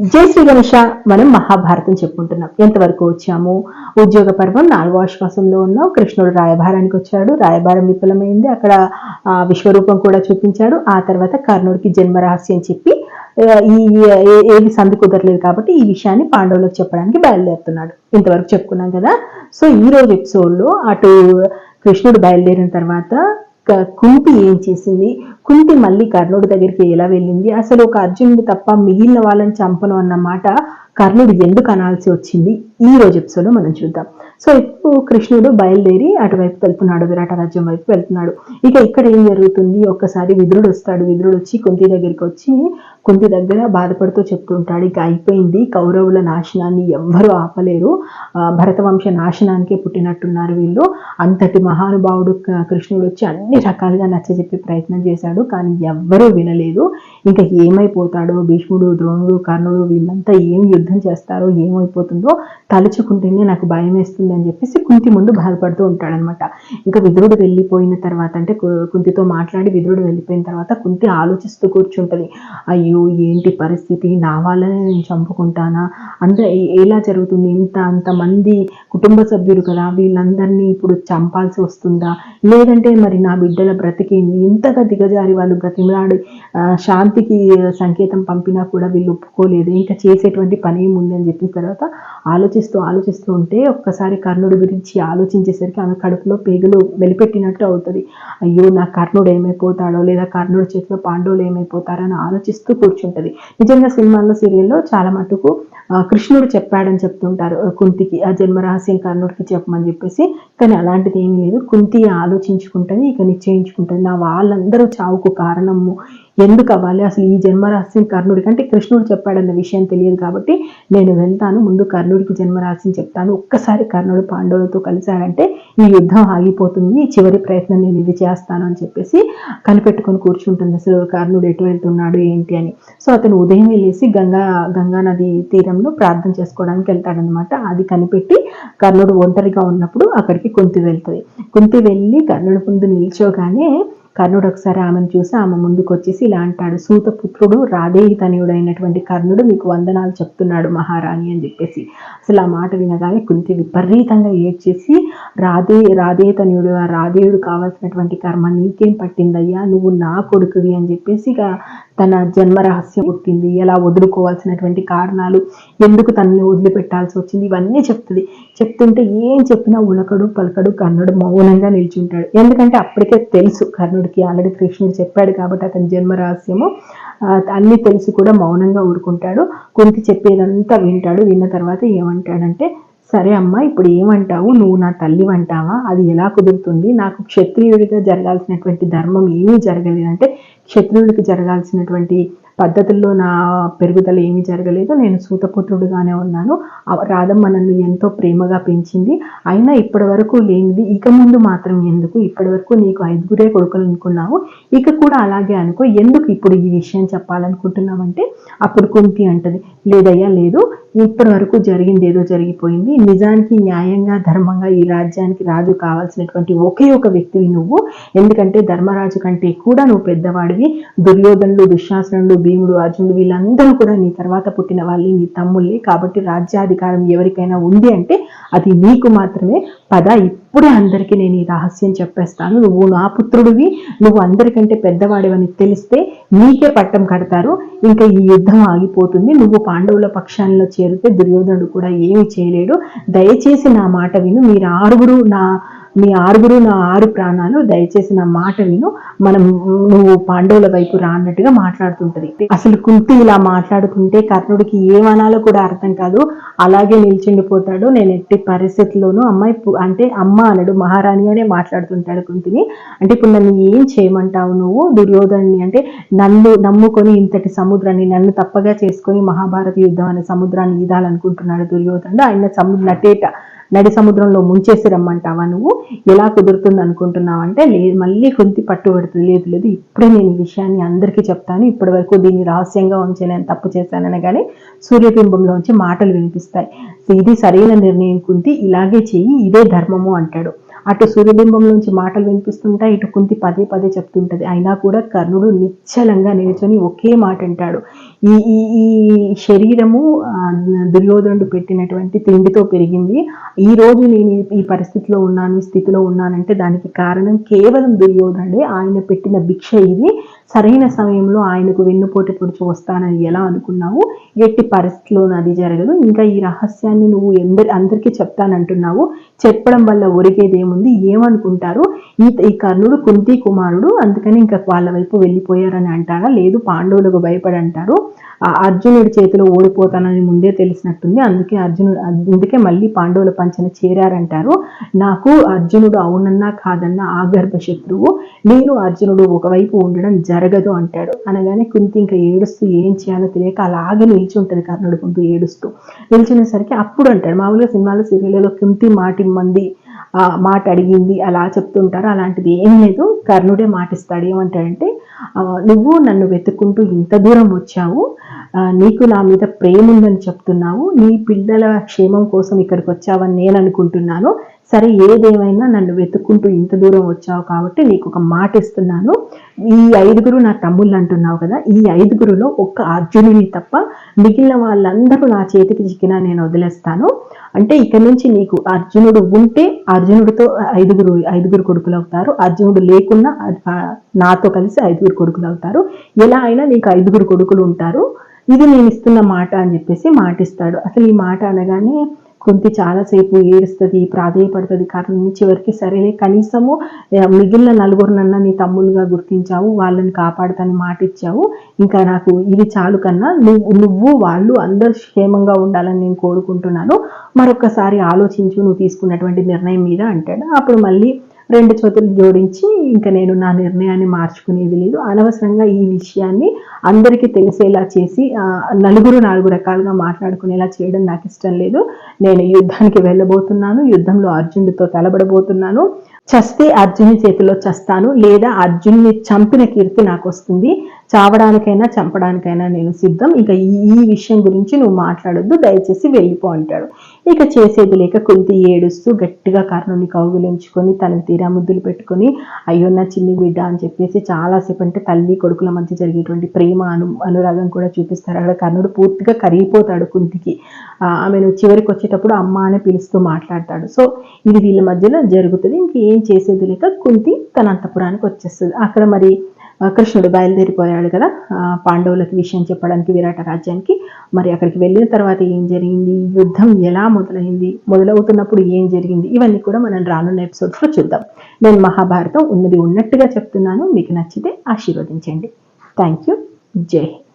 జై శ్రీ గణేష మనం మహాభారతం చెప్పుకుంటున్నాం. ఎంతవరకు వచ్చాము? ఉద్యోగ పర్వం నాలుగో ఆశ్వాసంలో ఉన్నాం. కృష్ణుడు రాయభారానికి వచ్చాడు. రాయభారం విఫలమైంది. అక్కడ విశ్వరూపం కూడా చూపించాడు. ఆ తర్వాత కర్ణుడికి జన్మరహస్యం చెప్పి ఈ ఏది సంధి కుదరలేదు కాబట్టి ఈ విషయాన్ని పాండవులకు చెప్పడానికి బయలుదేరుతున్నాడు. ఇంతవరకు చెప్పుకున్నాం కదా. సో ఈ రోజు ఎపిసోడ్లో అటు కృష్ణుడు బయలుదేరిన తర్వాత కుంతి ఏం చేసింది? కుంతి మళ్ళీ కర్ణుడి దగ్గరికి ఎలా వెళ్ళింది? అసలు ఒక అర్జునుడి తప్ప మిగిలిన వాళ్ళని చంపను అన్న మాట కర్ణుడు ఎందుకు అనాల్సి వచ్చింది? ఈ రోజు ఎపిసోడ్లో మనం చూద్దాం. సో ఇప్పుడు కృష్ణుడు బయలుదేరి అటువైపు వెళ్తున్నాడు విరాట రాజ్యం వైపు వెళ్తున్నాడు. ఇక ఇక్కడ ఏం జరుగుతుంది? ఒక్కసారి విదురుడు వస్తాడు. విదురుడు వచ్చి కుంతి దగ్గరికి వచ్చి కుంతి దగ్గర బాధపడుతూ చెప్తుంటాడు. ఇక అయిపోయింది. కౌరవుల నాశనాన్ని ఎవ్వరూ ఆపలేరు. భరతవంశ నాశనానికే పుట్టినట్టున్నారు వీళ్ళు. అంతటి మహానుభావుడు కృష్ణుడు వచ్చి అన్ని రకాలుగా నచ్చజెప్పే ప్రయత్నం చేశాడు. కానీ ఎవ్వరూ వినలేదు. ఇంకా ఏమైపోతాడో? భీష్ముడు ద్రోణుడు కర్ణుడు వీళ్ళంతా ఏం యుద్ధం చేస్తారో ఏమైపోతుందో తలుచుకుంటేనే నాకు భయం వేస్తుంది అని చెప్పేసి కుంతి ముందు బాధపడుతూ ఉంటాడనమాట. ఇంకా విదురుడు వెళ్ళిపోయిన తర్వాత అంటే కుంతితో మాట్లాడి విదురుడు వెళ్ళిపోయిన తర్వాత కుంతి ఆలోచిస్తూ కూర్చుంటది. అయ్యో ఏంటి పరిస్థితి? నా వాళ్ళని నేను చంపుకుంటానా? అంత ఎలా జరుగుతుంది? ఇంత అంతమంది కుటుంబ సభ్యులు కదా వీళ్ళందరినీ ఇప్పుడు చంపాల్సి వస్తుందా? లేదంటే మరి నా బిడ్డల బ్రతికి ఇంతగా దిగజారి వాళ్ళు బ్రతిమలాడి శాంతికి సంకేతం పంపినా కూడా వీళ్ళు ఒప్పుకోలేదు. ఇంకా చేసేటువంటి పని ఏముంది అని చెప్పిన తర్వాత ఆలోచిస్తూ ఆలోచిస్తూ ఉంటే ఒక్కసారి కర్ణుడి గురించి ఆలోచించేసరికి ఆమె కడుపులో పేగులు వెలిపెట్టినట్టు అవుతుంది. అయ్యో నా కర్ణుడు ఏమైపోతాడో లేదా కర్ణుడి చేతిలో పాండవులు ఏమైపోతారని ఆలోచిస్తూ కూర్చుంటది. నిజంగా సినిమాల్లో సీరియల్లో చాలా మటుకు కృష్ణుడు చెప్పాడని చెప్తుంటారు కుంతికి ఆ జన్మరహస్యం కర్ణుడికి చెప్పమని చెప్పేసి. కానీ అలాంటిది ఏమీ లేదు. కుంతి ఆలోచించుకుంటుంది ఇక నిశ్చయించుకుంటుంది. నా వాళ్ళందరూ చావుకు కారణము. ఎందుకు అవ్వాలి అసలు ఈ జన్మరాశిని కర్ణుడికి అంటే కృష్ణుడు చెప్పాడన్న విషయం తెలియదు కాబట్టి నేను వెళ్తాను. ముందు కర్ణుడికి జన్మరాశిని చెప్తాను. ఒక్కసారి కర్ణుడు పాండవులతో కలిశాడంటే ఈ యుద్ధం ఆగిపోతుంది. చివరి ప్రయత్నం నేను ఇది చేస్తాను అని చెప్పేసి కనిపెట్టుకొని కూర్చుంటుంది. అసలు కర్ణుడు ఎటు వెళ్తున్నాడు ఏంటి అని. సో అతను ఉదయం వెళ్ళేసి గంగా గంగా నది తీరంలో ప్రార్థన చేసుకోవడానికి వెళ్తాడనమాట అది కనిపెట్టి కర్ణుడు ఒంటరిగా ఉన్నప్పుడు అక్కడికి కుంతి వెళ్తుంది. కుంతి వెళ్ళి కర్ణుడి ముందు నిల్చోగానే కర్ణుడు ఒకసారి ఆమెను చూసి ఆమె ముందుకు వచ్చేసి ఇలా అంటాడు సూతపుత్రుడు రాధేయతనయుడైనటువంటి కర్ణుడు మీకు వందనాలు చెప్తున్నాడు మహారాణి అని చెప్పేసి. అసలు ఆ మాట వినగానే కుంతి విపరీతంగా ఏడ్చేసి రాధే రాధేయతనయుడు ఆ రాధేయుడు కావాల్సినటువంటి కర్మ నీకేం పట్టిందయ్యా? నువ్వు నా కొడుకువి అని చెప్పేసి ఇక తన జన్మ రహస్యం పుట్టింది. ఎలా వదులుకోవాల్సినటువంటి కారణాలు ఎందుకు తనని వదిలిపెట్టాల్సి వచ్చింది ఇవన్నీ చెప్తుంది. చెప్తుంటే ఏం చెప్పినా ఉలకడు పలకడు కర్ణుడు మౌనంగా నిల్చుంటాడు. ఎందుకంటే అప్పటికే తెలుసు కర్ణుడు కర్ణుడికి ఆల్రెడీ కృష్ణుడు చెప్పాడు కాబట్టి అతని జన్మ రహస్యము అన్నీ తెలిసి కూడా మౌనంగా ఊరుకుంటాడు. కుంతి చెప్పేదంతా వింటాడు విన్న తర్వాత ఏమంటాడంటే సరే అమ్మా ఇప్పుడు ఏమంటావు? నువ్వు నా తల్లి అంటావా? అది ఎలా కుదురుతుంది? నాకు క్షత్రియుడిగా జరగాల్సినటువంటి ధర్మం ఏమీ జరగలేదంటే క్షత్రియుడికి జరగాల్సినటువంటి పద్ధతుల్లో నా పెరుగుదల ఏమీ జరగలేదు. నేను సూతపుత్రుడుగానే ఉన్నాను. రాధమ్మ నన్ను ఎంతో ప్రేమగా పెంచింది. అయినా ఇప్పటి వరకు లేనిది. ఇక ముందు మాత్రం ఎందుకు? ఇప్పటి వరకు నీకు ఐదుగురే కొడుకులు అనుకున్నావు. ఇక కూడా అలాగే అనుకో. ఎందుకు ఇప్పుడు ఈ విషయం చెప్పాలనుకుంటున్నావంటే అప్పుడు కుంతి అంటది లేదయ్యా లేదు. ఇప్పటి వరకు జరిగింది ఏదో జరిగిపోయింది. నిజానికి న్యాయంగా ధర్మంగా ఈ రాజ్యానికి రాజు కావాల్సినటువంటి ఒకే ఒక వ్యక్తివి నువ్వు. ఎందుకంటే ధర్మరాజు కంటే కూడా నువ్వు పెద్దవాడివి. దుర్యోధనులు దుశ్శాసనులు భీముడు అర్జునుడు వీళ్ళందరూ కూడా నీ తర్వాత పుట్టిన వాళ్ళే నీ తమ్ముళ్ళే కాబట్టి రాజ్యాధికారం ఎవరికైనా ఉంది అంటే అది నీకు మాత్రమే. పద ఇప్పుడే అందరికీ నేను ఈ రహస్యం చెప్పేస్తాను. నువ్వు నా పుత్రుడివి నువ్వు అందరికంటే పెద్దవాడివని తెలిస్తే నీకే పట్టం కడతారు. ఇంకా ఈ యుద్ధం ఆగిపోతుంది. నువ్వు పాండవుల పక్షాల్లో చేరితే దుర్యోధనుడు కూడా ఏమి చేయలేడు. దయచేసి నా మాట విను. మీరు ఆరుగురు నా మీ ఆరుగురు నా ఆరు ప్రాణాలు దయచేసి నా మాట విను. మనం నువ్వు పాండవుల వైపు రాన్నట్టుగా మాట్లాడుతుంటది. అసలు కుంతి ఇలా మాట్లాడుతుంటే కర్ణుడికి ఏమనాలో కూడా అర్థం కాదు. అలాగే నిల్చుండిపోతాడు నేను ఎట్టి పరిస్థితుల్లోనూ అమ్మాయి అంటే అమ్మ అనడు మహారాణి అనే మాట్లాడుతుంటాడు కుంతిని. అంటే ఇప్పుడు నన్ను ఏం చేయమంటావు నువ్వు దుర్యోధన్ని? అంటే నన్ను నమ్ముకొని ఇంతటి సముద్రాన్ని నన్ను తప్పగా చేసుకొని మహాభారత యుద్ధం అనే సముద్రాన్ని ఈదాలనుకుంటున్నాడు దుర్యోధనుడు. ఆయన సముద్ర నటేట. నడి సముద్రంలో ముంచేసి రమ్మంటావా నువ్వు? ఎలా కుదురుతుంది అనుకుంటున్నావు అంటే లేదు మళ్ళీ కుంతి పట్టుబడుతుంది లేదు లేదు ఇప్పుడే నేను ఈ విషయాన్ని అందరికీ చెప్తాను. ఇప్పటి వరకు దీన్ని రహస్యంగా ఉంచి నేను తప్పు చేశాననగానే సూర్యబింబంలోంచి మాటలు వినిపిస్తాయి. ఇది సరైన నిర్ణయం కుంతి. ఇలాగే చెయ్యి ఇదే ధర్మము అంటాడు. అటు సూర్యబింబం నుంచి మాటలు వినిపిస్తుంటాయి ఇటు కుంతి పదే పదే చెప్తుంటది. అయినా కూడా కర్ణుడు నిశ్చలంగా నిల్చొని ఒకే మాట అంటాడు ఈ ఈ ఈ శరీరము దుర్యోధనుడు పెట్టినటువంటి తిండితో పెరిగింది. ఈ రోజు నేను ఈ- పరిస్థితిలో ఉన్నాను ఈ స్థితిలో ఉన్నానంటే దానికి కారణం కేవలం దుర్యోధనుడే. ఆయన పెట్టిన భిక్ష ఇది. సరైన సమయంలో ఆయనకు వెన్నుపోటు పొడిచి వస్తానని ఎలా అనుకున్నావు? ఎట్టి పరిస్థితిలోనూ అది జరగదు. ఇంకా ఈ రహస్యాన్ని నువ్వు ఎందరి అందరికీ చెప్తానంటున్నావు. చెప్పడం వల్ల ఒరిగేదేముంది? ఏమనుకుంటారు? ఈ ఈ కర్ణుడు కుంతి కుమారుడు. అందుకని ఇంకా వాళ్ళ వైపు వెళ్ళిపోయారని అంటారా? లేదు పాండవులకు భయపడంటారు. అర్జునుడి చేతిలో ఓడిపోతానని ముందే తెలిసినట్టుంది. అందుకే అర్జునుడు అందుకే మళ్ళీ పాండవుల పంచన చేరారంటారు. నాకు అర్జునుడు అవునన్నా కాదన్నా ఆగర్భ శత్రువు. నేను అర్జునుడు ఒకవైపు ఉండడం జరగదు అంటాడు. అనగానే కుంతి ఇంకా ఏడుస్తూ ఏం చేయాలో తెలియక అలాగే నిలిచి ఉంటుంది కర్ణుడు కుంటూ ఏడుస్తూ. నిల్చునేసరికి అప్పుడు అంటాడు. మామూలుగా సినిమాలో సీరియల్లో కుంతి మాటి మంది మాట అడిగింది అలా చెప్తుంటారు. అలాంటిది ఏం లేదు. కర్ణుడే మాటిస్తాడు. ఏమంటాడంటే నువ్వు నన్ను వెతుక్కుంటూ ఇంత దూరం వచ్చావు. ఆ, నీకు నా మీద ప్రేమ ఉందని చెప్తున్నావు. నీ పిల్లల క్షేమం కోసం ఇక్కడికి వచ్చావని నేను అనుకుంటున్నాను. సరే ఏదేమైనా నన్ను వెతుక్కుంటూ ఇంత దూరం వచ్చావు కాబట్టి నీకు ఒక మాట ఇస్తున్నాను. ఈ ఐదుగురు నా తమ్ముళ్ళు అంటున్నావు కదా ఈ ఐదుగురులో ఒక్క అర్జునుని తప్ప మిగిలిన వాళ్ళందరూ నా చేతికి చిక్కినా నేను వదిలేస్తాను. అంటే ఇక నుంచి నీకు అర్జునుడు ఉంటే అర్జునుడితో ఐదుగురు ఐదుగురు కొడుకులు అవుతారు. అర్జునుడు లేకున్నా నాతో కలిసి ఐదుగురు కొడుకులు అవుతారు. ఎలా అయినా నీకు ఐదుగురు కొడుకులు ఉంటారు. ఇది నేను ఇస్తున్న మాట అని చెప్పేసి మాటిస్తాడు. అసలు ఈ మాట అనగానే కుంతి చాలాసేపు ఏడుస్తుంది ప్రాధేయపడుతుంది. కానీ చివరికి సరేలే కనీసము మిగిలిన నలుగురినన్నా నీ తమ్ముళ్ళుగా గుర్తించావు వాళ్ళని కాపాడుతాని మాట ఇచ్చావు ఇంకా నాకు ఇది చాలు కన్నా నువ్వు నువ్వు వాళ్ళు అందరూ క్షేమంగా ఉండాలని నేను కోరుకుంటున్నాను. మరొకసారి ఆలోచించు నువ్వు తీసుకున్నటువంటి నిర్ణయం మీద అంటాడు. అప్పుడు మళ్ళీ రెండు చేతులు జోడించి ఇంకా నేను నా నిర్ణయాన్ని మార్చుకునేది లేదు. అనవసరంగా ఈ విషయాన్ని అందరికీ తెలిసేలా చేసి నలుగురు నాలుగు రకాలుగా మాట్లాడుకునేలా చేయడం నాకు ఇష్టం లేదు. నేను యుద్ధానికి వెళ్ళబోతున్నాను యుద్ధంలో అర్జునుడితో తలబడబోతున్నాను. చస్తే అర్జుని చేతిలో చస్తాను లేదా అర్జున్ని చంపిన కీర్తి నాకు వస్తుంది. చావడానికైనా చంపడానికైనా నేను సిద్ధం. ఇక ఈ ఈ విషయం గురించి నువ్వు మాట్లాడొద్దు దయచేసి వెళ్ళిపో అంటాడు. ఇక చేసేది లేక కుంతి ఏడుస్తూ గట్టిగా కర్ణుని కౌగులించుకొని తనకి తీరా ముద్దులు పెట్టుకొని అయ్యో నా చిన్ని బిడ్డ అని చెప్పేసి చాలాసేపు అంటే తల్లి కొడుకుల మధ్య జరిగేటువంటి ప్రేమ అను అనురాగం కూడా చూపిస్తారు. అక్కడ కర్ణుడు పూర్తిగా కరిగిపోతాడు కుంతికి. ఆమెను చివరికి వచ్చేటప్పుడు అమ్మ అని పిలుస్తూ మాట్లాడతాడు. సో ఇది వీళ్ళ మధ్యలో జరుగుతుంది. ఇంకేం చేసేది లేక కుంతి తన అంతపురానికి వచ్చేస్తుంది. అక్కడ మరి కృష్ణుడు బయలుదేరిపోయాడు కదా పాండవులకి విషయం చెప్పడానికి విరాట రాజ్యానికి. మరి అక్కడికి వెళ్ళిన తర్వాత ఏం జరిగింది? యుద్ధం ఎలా మొదలైంది? మొదలవుతున్నప్పుడు ఏం జరిగింది? ఇవన్నీ కూడా మనం రానున్న ఎపిసోడ్స్లో చూద్దాం. నేను మహాభారతం ఉన్నది ఉన్నట్టుగా చెప్తున్నాను. మీకు నచ్చితే ఆశీర్వదించండి. థ్యాంక్ యూ జై హింద్.